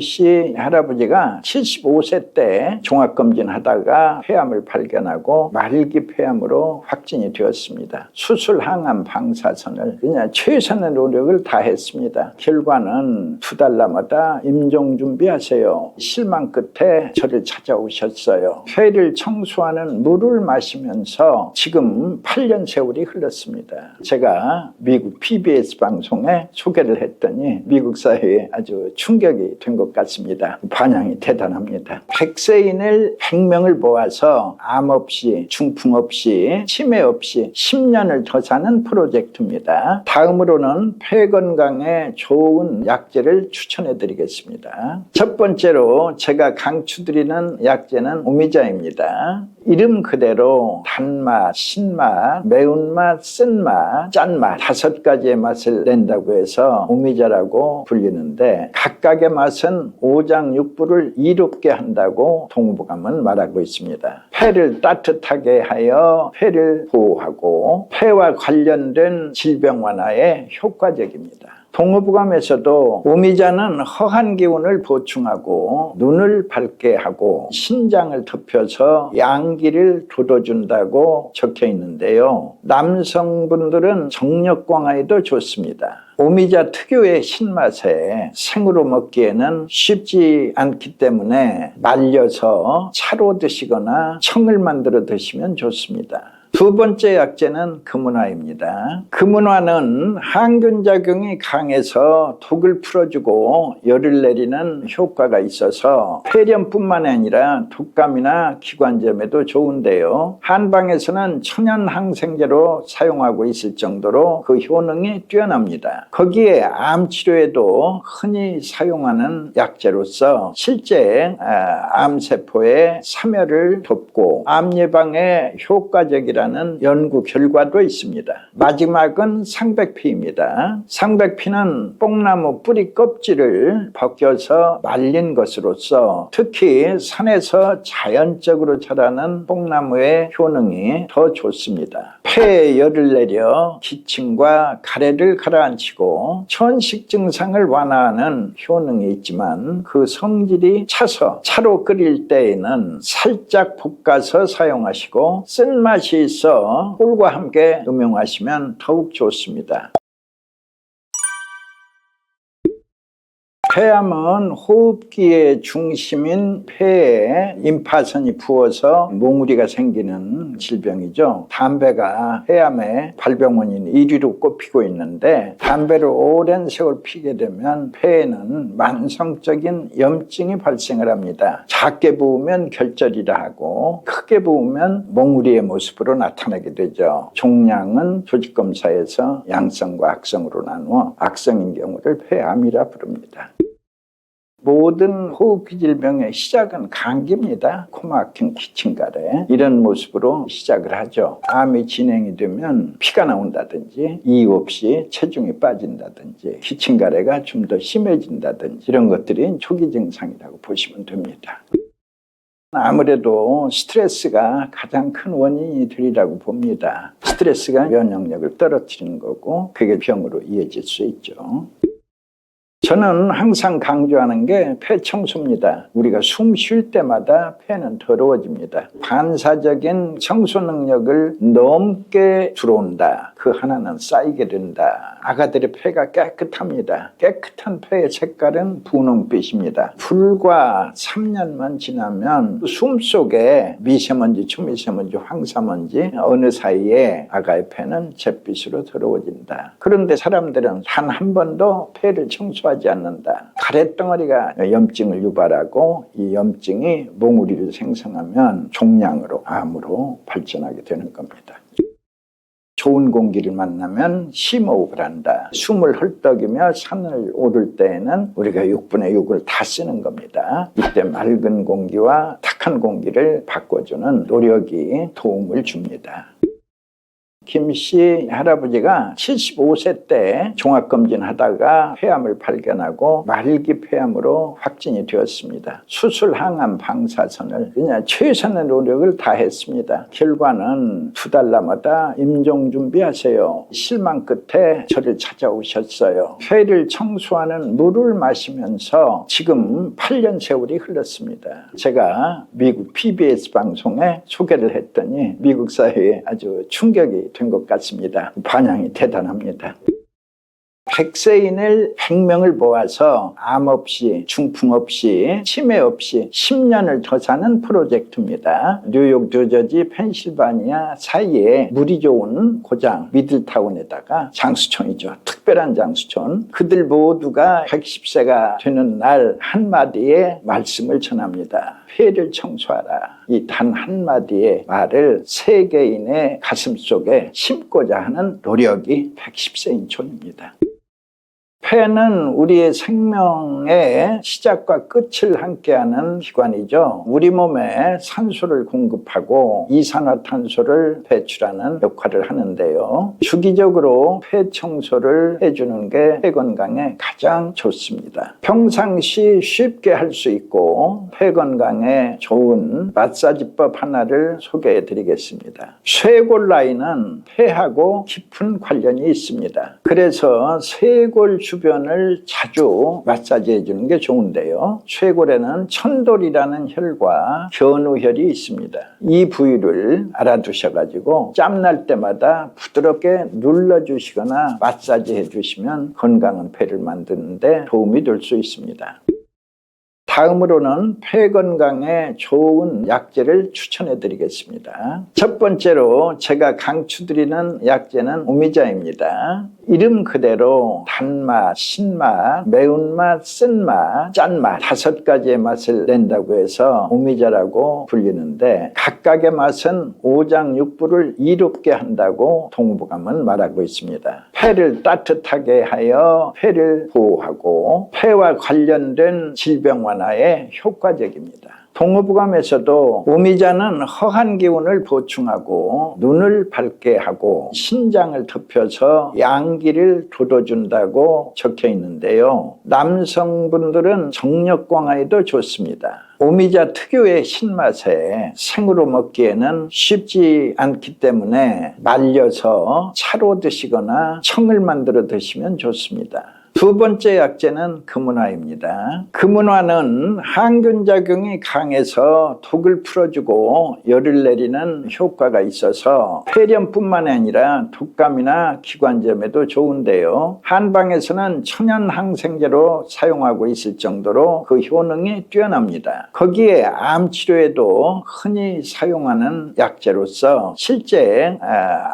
씨 할아버지가 75세 때 종합검진 하다가 폐암을 발견하고 말기 폐암으로 확진이 되었습니다. 수술 항암 방사선을 그냥 최선의 노력을 다했습니다. 결과는 두 달 남마다 임종 준비하세요. 실망 끝에 저를 찾아오셨어요. 폐를 청소하는 물을 마시면서 지금 8년 세월이 흘렀습니다. 제가 미국 PBS 방송에 소개를 했더니 미국 사회에 아주 충격이 된 것 같습니다. 반향이 대단합니다. 백세인을 100명을 모아서 암 없이 중풍 없이 치매 없이 10년을 더 사는 프로젝트입니다. 다음으로는 폐 건강에 좋은 약재를 추천해 드리겠습니다. 첫 번째로 제가 강추드리는 약재는 오미자입니다. 이름 그대로 단맛, 신맛, 매운맛, 쓴맛, 짠맛 다섯 가지의 맛을 낸다고 해서 오미자라고 불리는데 각각의 맛은 오장육부를 이롭게 한다고 동부감은 말하고 있습니다. 폐를 따뜻하게 하여 폐를 보호하고 폐와 관련된 질병 완화에 효과적입니다. 동의부감에서도 오미자는 허한 기운을 보충하고 눈을 밝게 하고 신장을 덮여서 양기를 돋워준다고 적혀 있는데요. 남성분들은 정력 강화에도 좋습니다. 오미자 특유의 신맛에 생으로 먹기에는 쉽지 않기 때문에 말려서 차로 드시거나 청을 만들어 드시면 좋습니다. 두 번째 약재는 금은화입니다. 금은화는 항균작용이 강해서 독을 풀어주고 열을 내리는 효과가 있어서 폐렴뿐만 아니라 독감이나 기관점에도 좋은데요. 한방에서는 천연 항생제로 사용하고 있을 정도로 그 효능이 뛰어납니다. 거기에 암 치료에도 흔히 사용하는 약재로서 실제 암세포의 사멸을 돕고 암 예방에 효과적이라 있다는 연구 결과도 있습니다. 마지막은 상백피입니다. 상백피는 뽕나무 뿌리 껍질을 벗겨서 말린 것으로서 특히 산에서 자연적으로 자라는 뽕나무의 효능이 더 좋습니다. 폐에 열을 내려 기침과 가래를 가라앉히고 천식 증상을 완화하는 효능이 있지만 그 성질이 차서 차로 끓일 때에는 살짝 볶아서 사용하시고 쓴맛이 있어 꿀과 함께 음용하시면 더욱 좋습니다. 폐암은 호흡기의 중심인 폐에 임파선이 부어서 몽우리가 생기는 질병이죠. 담배가 폐암의 발병 원인 1위로 꼽히고 있는데 담배를 오랜 세월 피게 되면 폐에는 만성적인 염증이 발생을 합니다. 작게 부으면 결절이라 하고 크게 부으면 몽우리의 모습으로 나타나게 되죠. 종양은 조직검사에서 양성과 악성으로 나누어 악성인 경우를 폐암이라 부릅니다. 모든 호흡기 질병의 시작은 감기입니다. 코막힘, 기침가래 이런 모습으로 시작을 하죠. 암이 진행이 되면 피가 나온다든지 이유 없이 체중이 빠진다든지 기침가래가 좀 더 심해진다든지 이런 것들이 초기 증상이라고 보시면 됩니다. 아무래도 스트레스가 가장 큰 원인이 되리라고 봅니다. 스트레스가 면역력을 떨어뜨리는 거고 그게 병으로 이어질 수 있죠. 저는 항상 강조하는 게 폐 청소입니다. 우리가 숨 쉴 때마다 폐는 더러워집니다. 반사적인 청소 능력을 넘게 들어온다. 그 하나는 쌓이게 된다. 아가들의 폐가 깨끗합니다. 깨끗한 폐의 색깔은 분홍빛입니다. 불과 3년만 지나면 숨 속에 미세먼지, 초미세먼지, 황사먼지 어느 사이에 아가의 폐는 잿빛으로 더러워진다. 그런데 사람들은 단 한 번도 폐를 청소하지 않는다. 가래덩어리가 염증을 유발하고 이 염증이 몽우리를 생성하면 종양으로 암으로 발전하게 되는 겁니다. 좋은 공기를 만나면 심호흡을 한다. 숨을 헐떡이며 산을 오를 때에는 우리가 6분의 6을 다 쓰는 겁니다. 이때 맑은 공기와 탁한 공기를 바꿔주는 노력이 도움을 줍니다. 김 씨 할아버지가 75세 때 종합검진 하다가 폐암을 발견하고 말기 폐암으로 확진이 되었습니다. 수술 항암 방사선을 그냥 최선의 노력을 다했습니다. 결과는 두 달 남았다 임종 준비하세요. 실망 끝에 저를 찾아오셨어요. 폐를 청소하는 물을 마시면서 지금 8년 세월이 흘렀습니다. 제가 미국 PBS 방송에 소개를 했더니 미국 사회에 아주 충격이 된것 같습니다. 반향이 대단합니다. 백세인을 100명을 모아서 암 없이 중풍 없이 치매 없이 10년을 더 사는 프로젝트입니다. 뉴욕, 뉴저지, 펜실바니아 사이에 물이 좋은 고장 미들타운에다가 장수촌이죠. 특별한 장수촌. 그들 모두가 110세가 되는 날 한마디의 말씀을 전합니다. 폐를 청소하라. 이 단 한마디의 말을 세계인의 가슴 속에 심고자 하는 노력이 110세인 촌입니다. 폐는 우리의 생명의 시작과 끝을 함께하는 기관이죠. 우리 몸에 산소를 공급하고 이산화탄소를 배출하는 역할을 하는데요. 주기적으로 폐 청소를 해주는 게 폐 건강에 가장 좋습니다. 평상시 쉽게 할 수 있고 폐 건강에 좋은 마사지법 하나를 소개해 드리겠습니다. 쇄골 라인은 폐하고 깊은 관련이 있습니다. 그래서 쇄골 주 변을 자주 마사지해 주는 게 좋은데요. 쇄골에는 천돌이라는 혈과 견우혈이 있습니다. 이 부위를 알아두셔가지고 짬날 때마다 부드럽게 눌러주시거나 마사지해 주시면 건강한 폐를 만드는데 도움이 될 수 있습니다. 다음으로는 폐 건강에 좋은 약재를 추천해 드리겠습니다. 첫 번째로 제가 강추드리는 약재는 오미자입니다. 이름 그대로 단맛, 신맛, 매운맛, 쓴맛, 짠맛 다섯 가지의 맛을 낸다고 해서 오미자라고 불리는데 각각의 맛은 오장육부를 이롭게 한다고 동부감은 말하고 있습니다. 폐를 따뜻하게 하여 폐를 보호하고 폐와 관련된 질병 완화 에 효과적입니다. 동의부감에서도 오미자는 허한 기운을 보충하고 눈을 밝게 하고 신장을 덮여서 양기를 돋워준다고 적혀 있는데요. 남성분들은 정력 강화에도 좋습니다. 오미자 특유의 신맛에 생으로 먹기에는 쉽지 않기 때문에 말려서 차로 드시거나 청을 만들어 드시면 좋습니다. 두 번째 약재는 금은화입니다. 금은화는 항균작용이 강해서 독을 풀어주고 열을 내리는 효과가 있어서 폐렴뿐만 아니라 독감이나 기관점에도 좋은데요. 한방에서는 천연 항생제로 사용하고 있을 정도로 그 효능이 뛰어납니다. 거기에 암 치료에도 흔히 사용하는 약재로서 실제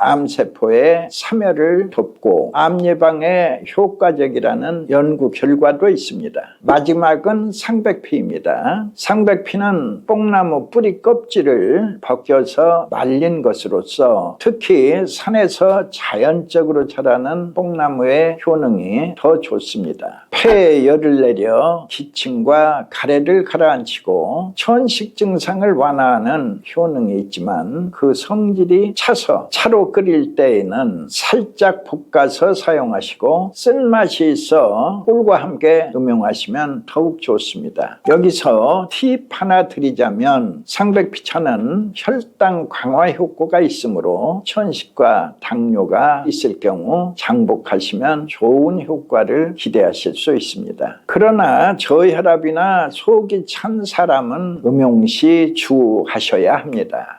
암세포의 사멸을 돕고 암 예방에 효과적이라 있다는 연구 결과도 있습니다. 마지막은 상백피입니다. 상백피는 뽕나무 뿌리 껍질을 벗겨서 말린 것으로서 특히 산에서 자연적으로 자라는 뽕나무의 효능이 더 좋습니다. 폐에 열을 내려 기침과 가래를 가라앉히고 천식 증상을 완화하는 효능이 있지만 그 성질이 차서 차로 끓일 때에는 살짝 볶아서 사용하시고 쓴맛이 있어 꿀과 함께 음용하시면 더욱 좋습니다. 여기서 팁 하나 드리자면 상백피차는 혈당 강화 효과가 있으므로 천식과 당뇨가 있을 경우 장복하시면 좋은 효과를 기대하실 수 있습니다. 그러나 저혈압이나 속이 찬 사람은 음용 시 주하셔야 합니다.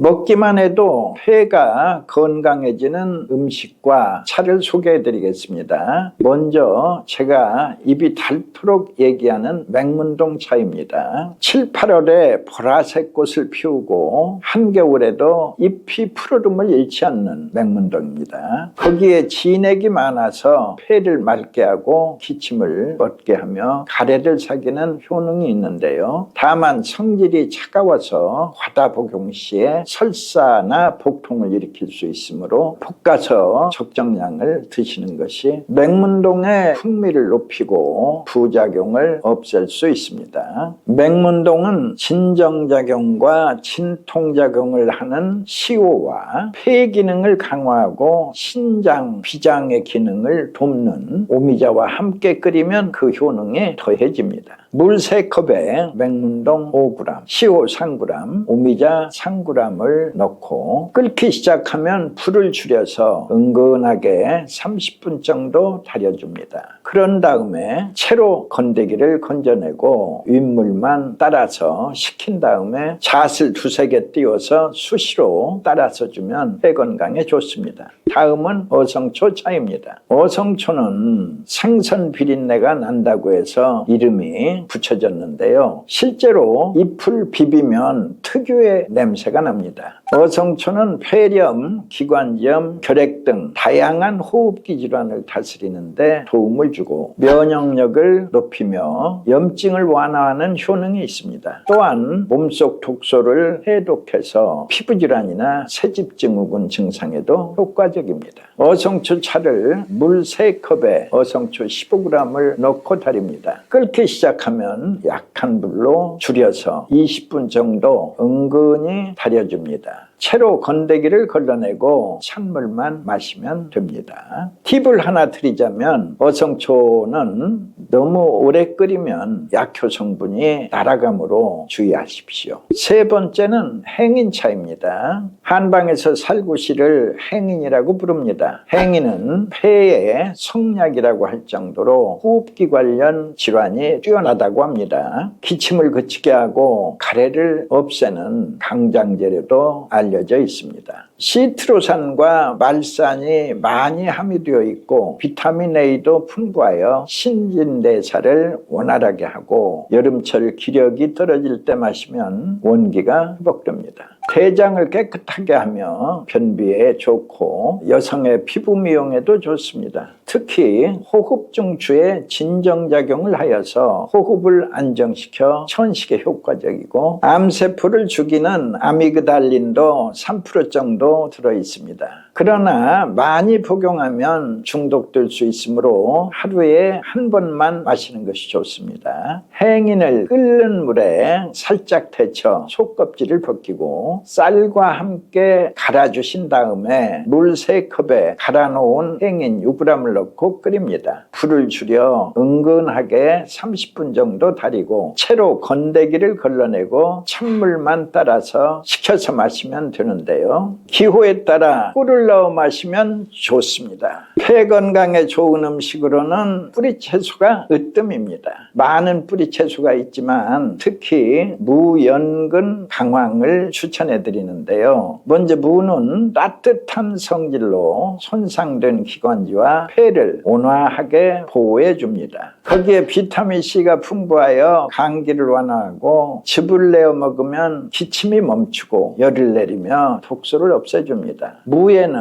먹기만 해도 폐가 건강해지는 음식과 차를 소개해 드리겠습니다. 먼저 제가 입이 닳도록 얘기하는 맹문동 차입니다. 7, 8월에 보라색 꽃을 피우고 한겨울에도 잎이 푸르름을 잃지 않는 맹문동입니다. 거기에 진액이 많아서 폐를 맑게 하고 기침을 멎게 하며 가래를 사기는 효능이 있는데요. 다만 성질이 차가워서 과다 복용 시에 설사나 복통을 일으킬 수 있으므로 볶아서 적정량을 드시는 것이 맹문동의 풍미를 높이고 부작용을 없앨 수 있습니다. 맹문동은 진정작용과 진통작용을 하는 시오와 폐 기능을 강화하고 신장, 비장의 기능을 돕는 오미자와 함께 끓이면 그 효능이 더해집니다. 물 3컵에 맹문동 5g, 시오 3g, 오미자 3g을 넣고 끓기 시작하면 불을 줄여서 은근하게 30분 정도 달여줍니다. 그런 다음에 채로 건더기를 건져내고 윗물만 따라서 식힌 다음에 잣을 두세 개 띄워서 수시로 따라서 주면 폐 건강에 좋습니다. 다음은 어성초 차입니다. 어성초는 생선 비린내가 난다고 해서 이름이 붙여졌는데요. 실제로 잎을 비비면 특유의 냄새가 납니다. 어성초는 폐렴, 기관지염, 결핵 등 다양한 호흡기 질환을 다스리는데 도움을 주고 면역력을 높이며 염증을 완화하는 효능이 있습니다. 또한 몸속 독소를 해독해서 피부 질환이나 새집 증후군 증상에도 효과적입니다. 어성초 차를 물 3컵에 어성초 15g을 넣고 달입니다. 끓기 시작하면 약한 불로 줄여서 20분 정도 은근히 달여줍니다. Yeah. 채로 건더기를 걸러내고 찬물만 마시면 됩니다. 팁을 하나 드리자면 어성초는 너무 오래 끓이면 약효 성분이 날아가므로 주의하십시오. 세 번째는 행인차입니다. 한방에서 살구시를 행인이라고 부릅니다. 행인은 폐의 성약이라고 할 정도로 호흡기 관련 질환이 뛰어나다고 합니다. 기침을 그치게 하고 가래를 없애는 강장제로도 알려 져 있습니다. 시트로산과 말산이 많이 함유되어 있고 비타민 A도 풍부하여 신진대사를 원활하게 하고 여름철 기력이 떨어질 때 마시면 원기가 회복됩니다. 대장을 깨끗하게 하며 변비에 좋고 여성의 피부 미용에도 좋습니다. 특히 호흡 중추에 진정작용을 하여서 호흡을 안정시켜 천식에 효과적이고 암세포를 죽이는 아미그달린도 3% 정도 들어 있습니다. 그러나 많이 복용하면 중독될 수 있으므로 하루에 한 번만 마시는 것이 좋습니다. 행인을 끓는 물에 살짝 데쳐 속껍질을 벗기고 쌀과 함께 갈아주신 다음에 물 3컵에 갈아놓은 행인 6g을 넣고 끓입니다. 불을 줄여 은근하게 30분 정도 달이고 채로 건더기를 걸러내고 찬물만 따라서 식혀서 마시면 되는데요. 기호에 따라 꿀을 넣어 마시면 좋습니다. 폐 건강에 좋은 음식으로는 뿌리채소가 으뜸입니다. 많은 뿌리채소가 있지만 특히 무연근 강황을 추천해 드리는데요. 먼저 무는 따뜻한 성질로 손상된 기관지와 폐를 온화하게 보호해 줍니다. 거기에 비타민 C가 풍부하여 감기를 완화하고 즙을 내어 먹으면 기침이 멈추고 열을 내리며 독소를 없애줍니다. 무에는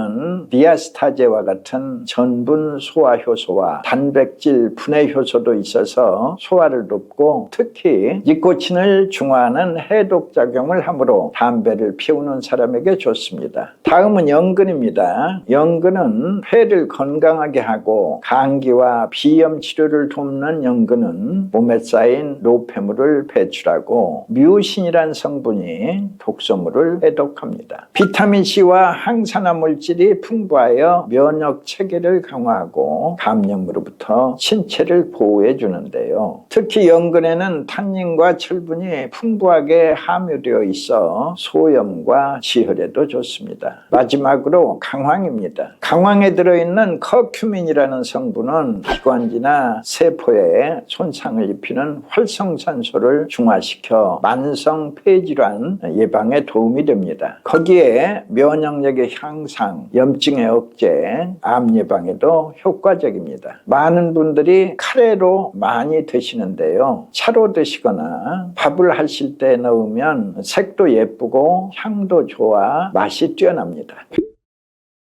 디아스타제와 같은 전분 소화 효소와 단백질 분해 효소도 있어서 소화를 돕고 특히 니코틴을 중화하는 해독 작용을 하므로 담배를 피우는 사람에게 좋습니다. 다음은 연근입니다. 연근은 폐를 건강하게 하고 감기와 비염 치료를 돕는 연근은 몸에 쌓인 노폐물을 배출하고 뮤신이란 성분이 독소물을 해독합니다. 비타민 C와 항산화 물 질이 풍부하여 면역 체계를 강화하고 감염으로부터 신체를 보호해 주는데 요. 특히 연근에는 탄닌과 철분이 풍부하게 함유되어 있어 소염과 지혈에도 좋습니다. 마지막으로 강황입니다. 강황에 들어있는 커큐민이라는 성분은 기관지나 세포에 손상을 입히는 활성산소를 중화시켜 만성 폐질환 예방에 도움이 됩니다. 거기에 면역력의 향상, 염증의 억제, 암 예방에도 효과적입니다. 많은 분들이 카레로 많이 드시는데요. 차로 드시거나 밥을 하실 때 넣으면 색도 예쁘고 향도 좋아 맛이 뛰어납니다.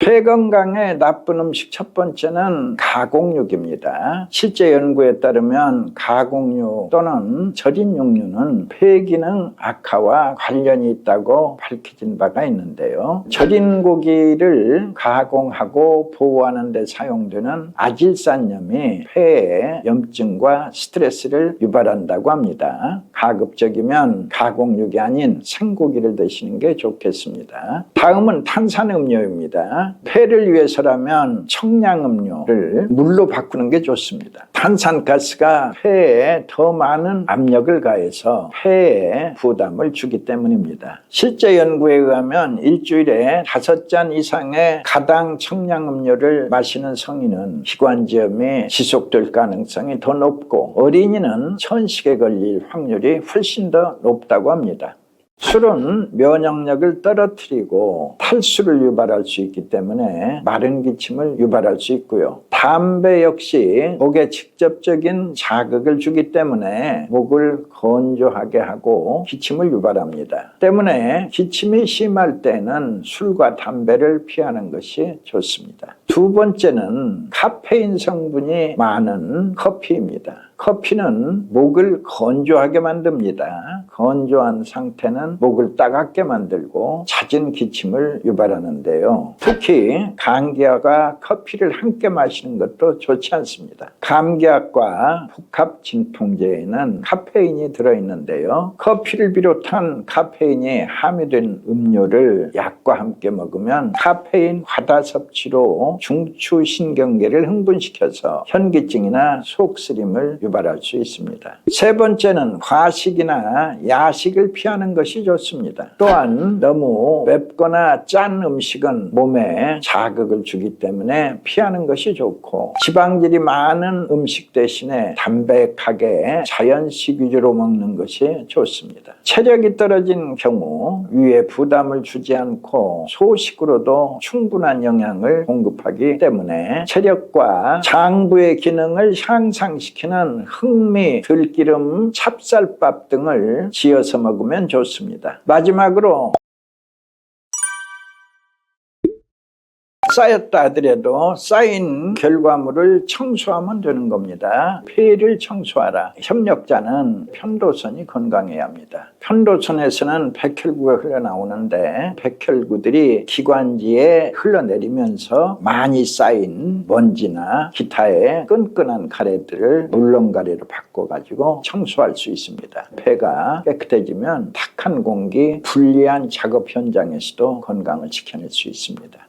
폐 건강에 나쁜 음식 첫 번째는 가공육입니다. 실제 연구에 따르면 가공육 또는 절인 육류는 폐 기능 악화와 관련이 있다고 밝혀진 바가 있는데요. 절인 고기를 가공하고 보호하는 데 사용되는 아질산염이 폐에 염증과 스트레스를 유발한다고 합니다. 가급적이면 가공육이 아닌 생고기를 드시는 게 좋겠습니다. 다음은 탄산음료입니다. 폐를 위해서라면 청량음료를 물로 바꾸는 게 좋습니다. 탄산가스가 폐에 더 많은 압력을 가해서 폐에 부담을 주기 때문입니다. 실제 연구에 의하면 일주일에 다섯 잔 이상의 가당 청량음료를 마시는 성인은 기관지염이 지속될 가능성이 더 높고 어린이는 천식에 걸릴 확률이 훨씬 더 높다고 합니다. 술은 면역력을 떨어뜨리고 탈수를 유발할 수 있기 때문에 마른 기침을 유발할 수 있고요. 담배 역시 목에 직접적인 자극을 주기 때문에 목을 건조하게 하고 기침을 유발합니다. 때문에 기침이 심할 때는 술과 담배를 피하는 것이 좋습니다. 두 번째는 카페인 성분이 많은 커피입니다. 커피는 목을 건조하게 만듭니다. 건조한 상태는 목을 따갑게 만들고 잦은 기침을 유발하는데요. 특히 감기약과 커피를 함께 마시는 것도 좋지 않습니다. 감기약과 복합 진통제에는 카페인이 들어있는데요. 커피를 비롯한 카페인이 함유된 음료를 약과 함께 먹으면 카페인 과다 섭취로 중추신경계를 흥분시켜서 현기증이나 속쓰림을 유발 할 수 있습니다. 세 번째는 과식이나 야식을 피하는 것이 좋습니다. 또한 너무 맵거나 짠 음식은 몸에 자극을 주기 때문에 피하는 것이 좋고 지방질이 많은 음식 대신에 담백하게 자연식 위주로 먹는 것이 좋습니다. 체력이 떨어진 경우 위에 부담을 주지 않고 소식으로도 충분한 영양을 공급하기 때문에 체력과 장부의 기능을 향상시키는 흑미, 들기름, 찹쌀밥 등을 지어서 먹으면 좋습니다. 마지막으로 쌓였다 하더라도 쌓인 결과물을 청소하면 되는 겁니다. 폐를 청소하라. 협력자는 편도선이 건강해야 합니다. 편도선에서는 백혈구가 흘러나오는데 백혈구들이 기관지에 흘러내리면서 많이 쌓인 먼지나 기타의 끈끈한 가래들을 물렁 가래로 바꿔가지고 청소할 수 있습니다. 폐가 깨끗해지면 탁한 공기, 불리한 작업 현장에서도 건강을 지켜낼 수 있습니다.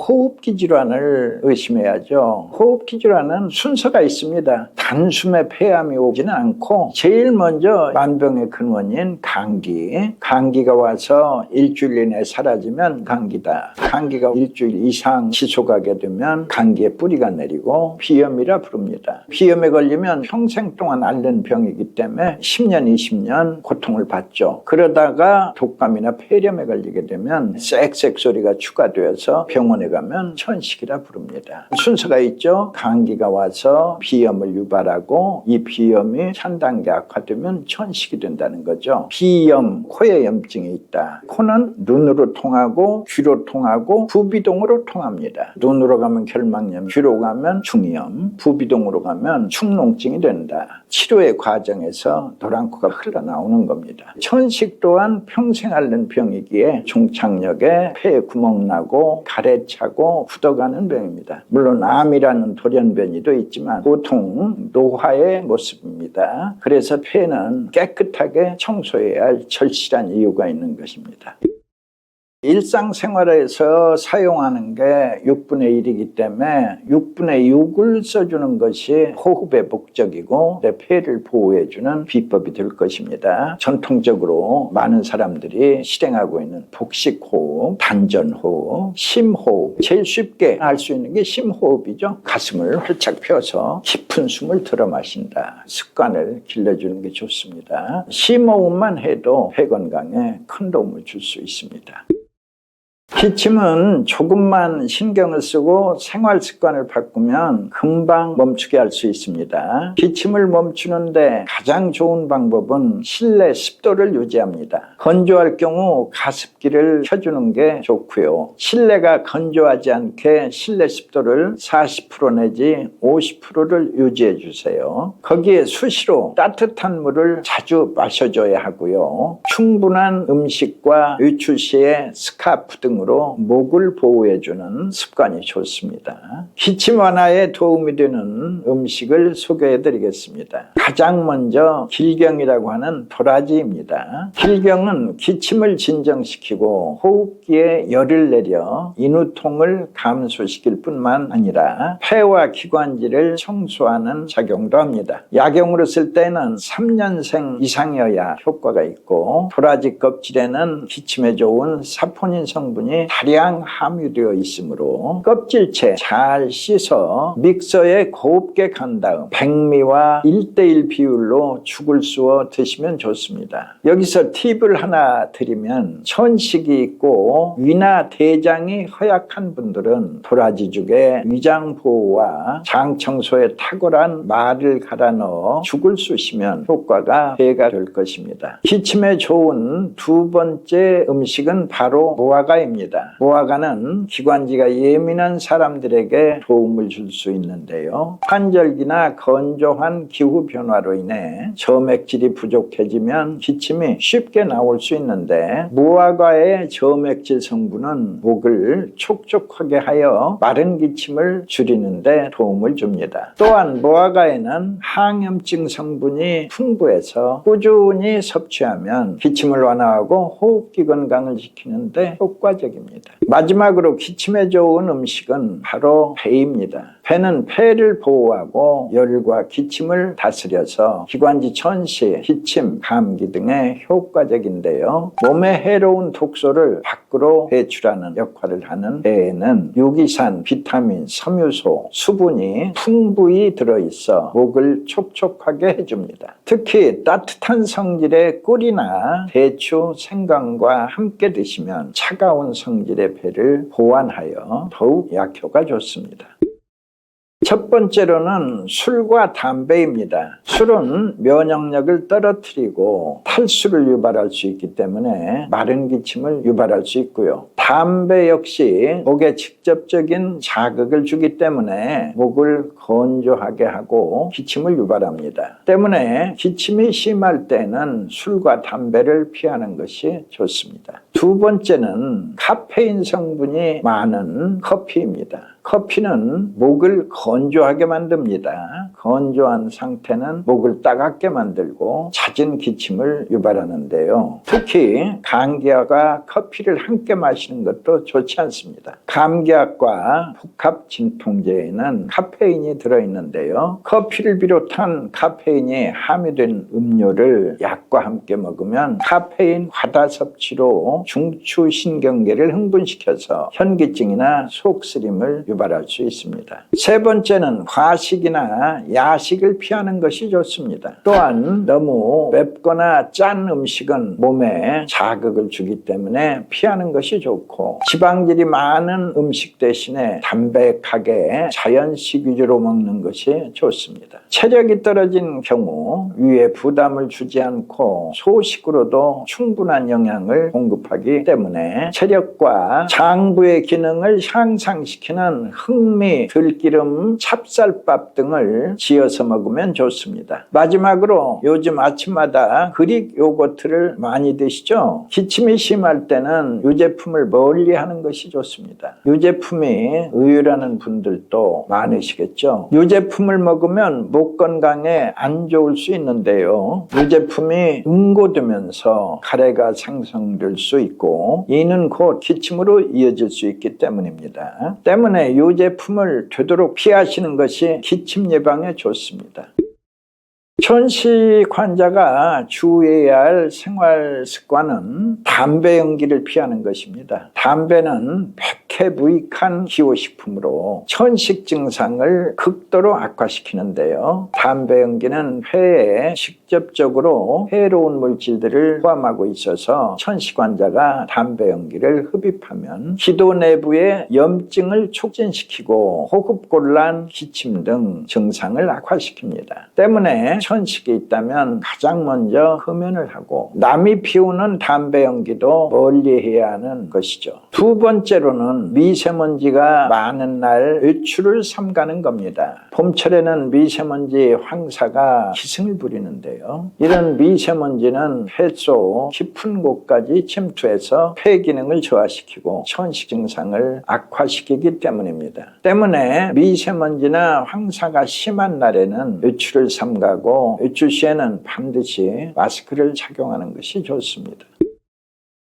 호흡기 질환을 의심해야죠. 호흡기 질환은 순서가 있습니다. 단숨에 폐암이 오지는 않고 제일 먼저 만병의 근원인 감기. 감기가 와서 일주일 이내 사라지면 감기다. 감기가 일주일 이상 지속하게 되면 감기의 뿌리가 내리고 비염이라 부릅니다. 비염에 걸리면 평생 동안 앓는 병이기 때문에 10년, 20년 고통을 받죠. 그러다가 독감이나 폐렴에 걸리게 되면 쌕쌕 소리가 추가되어서 병원에 가면 천식이라 부릅니다. 순서가 있죠. 감기가 와서 비염을 유발하고 이 비염이 상단계 악화되면 천식이 된다는 거죠. 비염, 코에 염증이 있다. 코는 눈으로 통하고 귀로 통하고 부비동으로 통합니다. 눈으로 가면 결막염, 귀로 가면 중이염, 부비동으로 가면 축농증이 된다. 치료의 과정에서 노란코가 흘러나오는 겁니다. 천식 또한 평생 앓는 병이기에 종착역에 폐에 구멍 나고 가래 차고 굳어가는 병입니다. 물론 암이라는 돌연변이도 있지만 보통 노화의 모습입니다. 그래서 폐는 깨끗하게 청소해야 할 절실한 이유가 있는 것입니다. 일상생활에서 사용하는 게 6분의 1이기 때문에 6분의 6을 써주는 것이 호흡의 목적이고 내 폐를 보호해주는 비법이 될 것입니다. 전통적으로 많은 사람들이 실행하고 있는 복식호흡, 단전호흡, 심호흡 제일 쉽게 할수 있는 게 심호흡이죠. 가슴을 활짝 펴서 깊은 숨을 들어 마신다. 습관을 길러주는 게 좋습니다. 심호흡만 해도 폐 건강에 큰 도움을 줄 수 있습니다. 기침은 조금만 신경을 쓰고 생활 습관을 바꾸면 금방 멈추게 할 수 있습니다. 기침을 멈추는데 가장 좋은 방법은 실내 습도를 유지합니다. 건조할 경우 가습기를 켜주는 게 좋고요. 실내가 건조하지 않게 실내 습도를 40% 내지 50%를 유지해 주세요. 거기에 수시로 따뜻한 물을 자주 마셔줘야 하고요. 충분한 음식과 외출 시에 스카프 등으로 목을 보호해주는 습관이 좋습니다. 기침 완화에 도움이 되는 음식을 소개해 드리겠습니다. 가장 먼저 길경이라고 하는 도라지입니다. 길경은 기침을 진정시키고 호흡기에 열을 내려 인후통을 감소시킬 뿐만 아니라 폐와 기관지를 청소하는 작용도 합니다. 약용으로 쓸 때는 3년생 이상이어야 효과가 있고 도라지 껍질에는 기침에 좋은 사포닌 성분이 다량 함유되어 있으므로 껍질채 잘 씻어 믹서에 곱게 간 다음 백미와 1대1 비율로 죽을 쑤어 드시면 좋습니다. 여기서 팁을 하나 드리면 천식이 있고 위나 대장이 허약한 분들은 도라지죽에 위장 보호와 장 청소에 탁월한 말을 갈아 넣어 죽을 쑤시면 효과가 배가 될 것입니다. 기침에 좋은 두 번째 음식은 바로 무화과입니다. 무화과는 기관지가 예민한 사람들에게 도움을 줄 수 있는데요. 환절기나 건조한 기후 변화로 인해 저맥질이 부족해지면 기침이 쉽게 나올 수 있는데 무화과의 저맥질 성분은 목을 촉촉하게 하여 마른 기침을 줄이는데 도움을 줍니다. 또한 무화과에는 항염증 성분이 풍부해서 꾸준히 섭취하면 기침을 완화하고 호흡기 건강을 지키는데 효과적입니다. 마지막으로 기침에 좋은 음식은 바로 배입니다. 배는 폐를 보호하고 열과 기침을 다스려서 기관지 천시, 기침, 감기 등에 효과적인데요. 몸에 해로운 독소를 밖으로 배출하는 역할을 하는 배에는 유기산, 비타민, 섬유소, 수분이 풍부히 들어있어 목을 촉촉하게 해줍니다. 특히 따뜻한 성질의 꿀이나 대추, 생강과 함께 드시면 차가운 성질의 배를 보완하여 더욱 약효가 좋습니다. 첫 번째로는 술과 담배입니다. 술은 면역력을 떨어뜨리고 탈수를 유발할 수 있기 때문에 마른 기침을 유발할 수 있고요. 담배 역시 목에 직접적인 자극을 주기 때문에 목을 건조하게 하고 기침을 유발합니다. 때문에 기침이 심할 때는 술과 담배를 피하는 것이 좋습니다. 두 번째는 카페인 성분이 많은 커피입니다. 커피는 목을 건 조하게 만듭니다. 건조한 상태는 목을 따갑게 만들고 잦은 기침을 유발하는데요. 특히 감기약과 커피를 함께 마시는 것도 좋지 않습니다. 감기약과 복합 진통제에는 카페인이 들어있는데요. 커피를 비롯한 카페인이 함유된 음료를 약과 함께 먹으면 카페인 과다 섭취로 중추신경계를 흥분시켜서 현기증이나 속쓰림을 유발할 수 있습니다. 세 번째 는 과식이나 야식을 피하는 것이 좋습니다. 또한 너무 맵거나 짠 음식은 몸에 자극을 주기 때문에 피하는 것이 좋고 지방질이 많은 음식 대신에 담백하게 자연식 위주로 먹는 것이 좋습니다. 체력이 떨어진 경우 위에 부담을 주지 않고 소식으로도 충분한 영양을 공급하기 때문에 체력과 장부의 기능을 향상시키는 흑미, 들기름, 찹쌀밥 등을 지어서 먹으면 좋습니다. 마지막으로 요즘 아침마다 그릭 요거트를 많이 드시죠? 기침이 심할 때는 유제품을 멀리 하는 것이 좋습니다. 유제품이 의유라는 분들도 많으시겠죠? 유제품을 먹으면 목 건강에 안 좋을 수 있는데요. 유제품이 응고되면서 가래가 생성될 수 있고 이는 곧 기침으로 이어질 수 있기 때문입니다. 때문에 유제품을 되도록 피하 시는 것이 기침 예방에 좋습니다. 천식 환자가 주의해야 할 생활 습관은 담배 연기를 피하는 것입니다. 담배는 백해무익한 기호식품으로 천식 증상을 극도로 악화시키는데요. 담배 연기는 폐에 직접적으로 해로운 물질들을 포함하고 있어서 천식 환자가 담배 연기를 흡입하면 기도 내부의 염증을 촉진시키고 호흡곤란, 기침 등 증상을 악화시킵니다. 때문에 천식이 있다면 가장 먼저 흡연을 하고 남이 피우는 담배 연기도 멀리해야 하는 것이죠. 두 번째로는 미세먼지가 많은 날 외출을 삼가는 겁니다. 봄철에는 미세먼지 황사가 기승을 부리는데요. 이런 미세먼지는 폐속 깊은 곳까지 침투해서 폐 기능을 저하시키고 천식 증상을 악화시키기 때문입니다. 때문에 미세먼지나 황사가 심한 날에는 외출을 삼가고 외출 시에는 반드시 마스크를 착용하는 것이 좋습니다.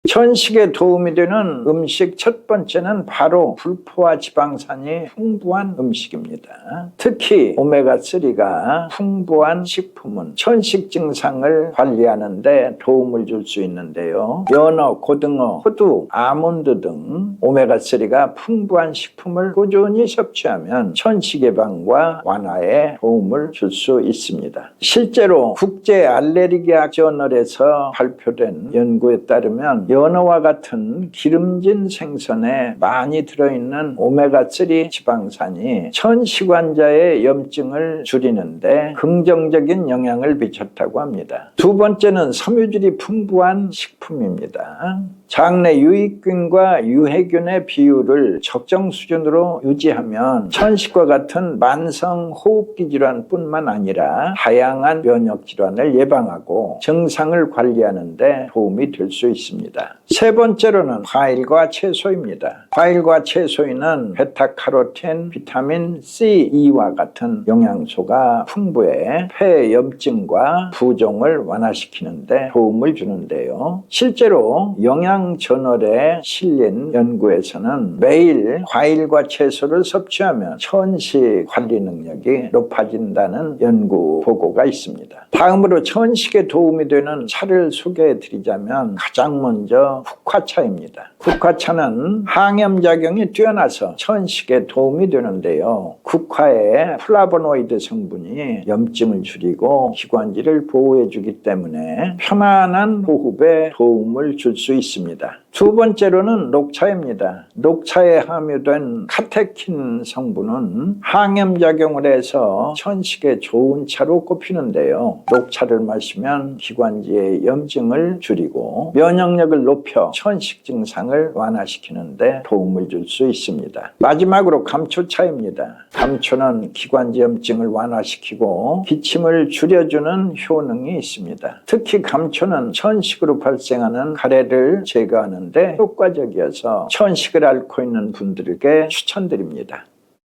천식에 도움이 되는 음식 첫 번째는 바로 불포화 지방산이 풍부한 음식입니다. 특히 오메가3가 풍부한 식품은 천식 증상을 관리하는 데 도움을 줄 수 있는데요. 연어, 고등어, 호두, 아몬드 등 오메가3가 풍부한 식품을 꾸준히 섭취하면 천식 예방과 완화에 도움을 줄 수 있습니다. 실제로 국제 알레르기학 저널에서 발표된 연구에 따르면 연어와 같은 기름진 생선에 많이 들어있는 오메가3 지방산이 천식 환자의 염증을 줄이는데 긍정적인 영향을 미쳤다고 합니다. 두 번째는 섬유질이 풍부한 식품입니다. 장내 유익균과 유해균의 비율을 적정 수준으로 유지하면 천식과 같은 만성 호흡기 질환뿐만 아니라 다양한 면역 질환을 예방하고 증상을 관리하는 데 도움이 될 수 있습니다. 세 번째로는 과일과 채소입니다. 과일과 채소에는 베타카로틴, 비타민 C, E와 같은 영양소가 풍부해 폐 염증과 부종을 완화시키는데 도움을 주는데요. 실제로 영양 저널에 실린 연구에서는 매일 과일과 채소를 섭취하면 천식 관리 능력이 높아진다는 연구 보고가 있습니다. 다음으로 천식에 도움이 되는 차를 소개해 드리자면 가장 먼저 국화차입니다. 국화차는 항염작용이 뛰어나서 천식에 도움이 되는데요. 국화의 플라보노이드 성분이 염증을 줄이고 기관지를 보호해 주기 때문에 편안한 호흡에 도움을 줄 수 있습니다. 두 번째로는 녹차입니다. 녹차에 함유된 카테킨 성분은 항염작용을 해서 천식에 좋은 차로 꼽히는데요. 녹차를 마시면 기관지의 염증을 줄이고 면역력을 높여 천식 증상을 완화시키는데 도움을 줄 수 있습니다. 마지막으로 감초차입니다. 감초는 기관지 염증을 완화시키고 기침을 줄여주는 효능이 있습니다. 특히 감초는 천식으로 발생하는 가래를 제거하는데 효과적이어서 천식을 앓고 있는 분들에게 추천드립니다.